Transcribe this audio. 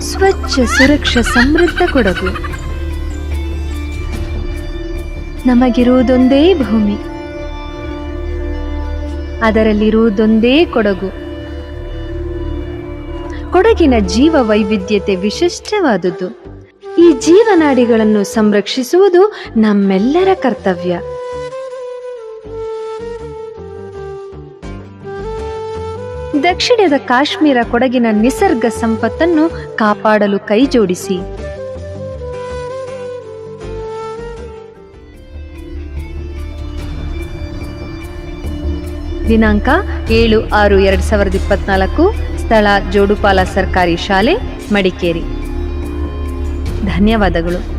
ಸ್ವಚ್ಛ, ಸುರಕ್ಷ, ಸಮೃದ್ಧ ಕೊಡಗು. ನಮಗಿರುವುದೊಂದೇ ಭೂಮಿ. ಅದರಲ್ಲಿರುವುದೊಂದೇ ಕೊಡಗು. ಕೊಡಗಿನ ಜೀವ ವೈವಿಧ್ಯತೆ ವಿಶಿಷ್ಟವಾದುದು. ಈ ಜೀವನಾಡಿಗಳನ್ನು ಸಂರಕ್ಷಿಸುವುದು ನಮ್ಮೆಲ್ಲರ ಕರ್ತವ್ಯ. ದಕ್ಷಿಣದ ಕಾಶ್ಮೀರ ಕೊಡಗಿನ ನಿಸರ್ಗ ಸಂಪತ್ತನ್ನು ಕಾಪಾಡಲು ಕೈಜೋಡಿಸಿ. ದಿನಾಂಕ ಏಳು ಆರು ಎರಡು ಸಾವಿರದ ಇಪ್ಪತ್ನಾಲ್ಕು, ಸ್ಥಳ ಜೋಡುಪಾಲ ಸರ್ಕಾರಿ ಶಾಲೆ, ಮಡಿಕೇರಿ. ಧನ್ಯವಾದಗಳು.